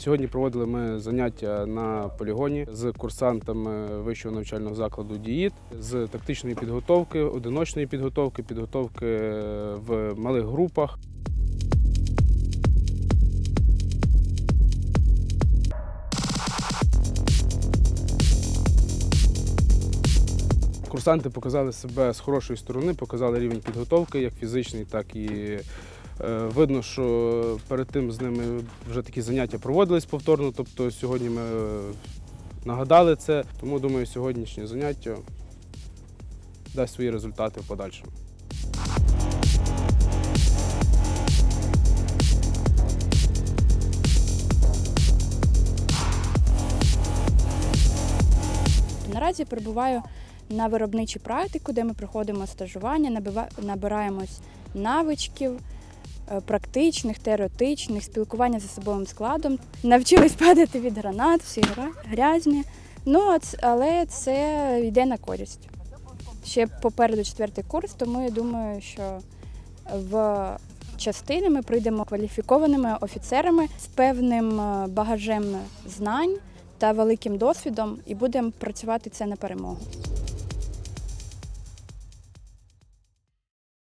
Сьогодні проводили ми заняття на полігоні з курсантами вищого навчального закладу ДІІТ з тактичної підготовки, одиночної підготовки, підготовки в малих групах. Курсанти показали себе з хорошої сторони, показали рівень підготовки, як фізичний, так і е, видно, що перед тим з ними вже такі заняття проводились повторно. Тобто сьогодні ми е, нагадали це, тому думаю, сьогоднішнє заняття дасть свої результати в подальшому. Наразі перебуваю на виробничій практику, де ми проходимо стажування, набираємось навичків е, практичних, теоретичних, спілкування з особовим складом. Навчились падати від гранат, всі грязні. Ну, але це йде на користь. Ще попереду четвертий курс, тому я думаю, що в частини ми прийдемо кваліфікованими офіцерами з певним е, багажем знань та великим досвідом і будемо працювати це на перемогу.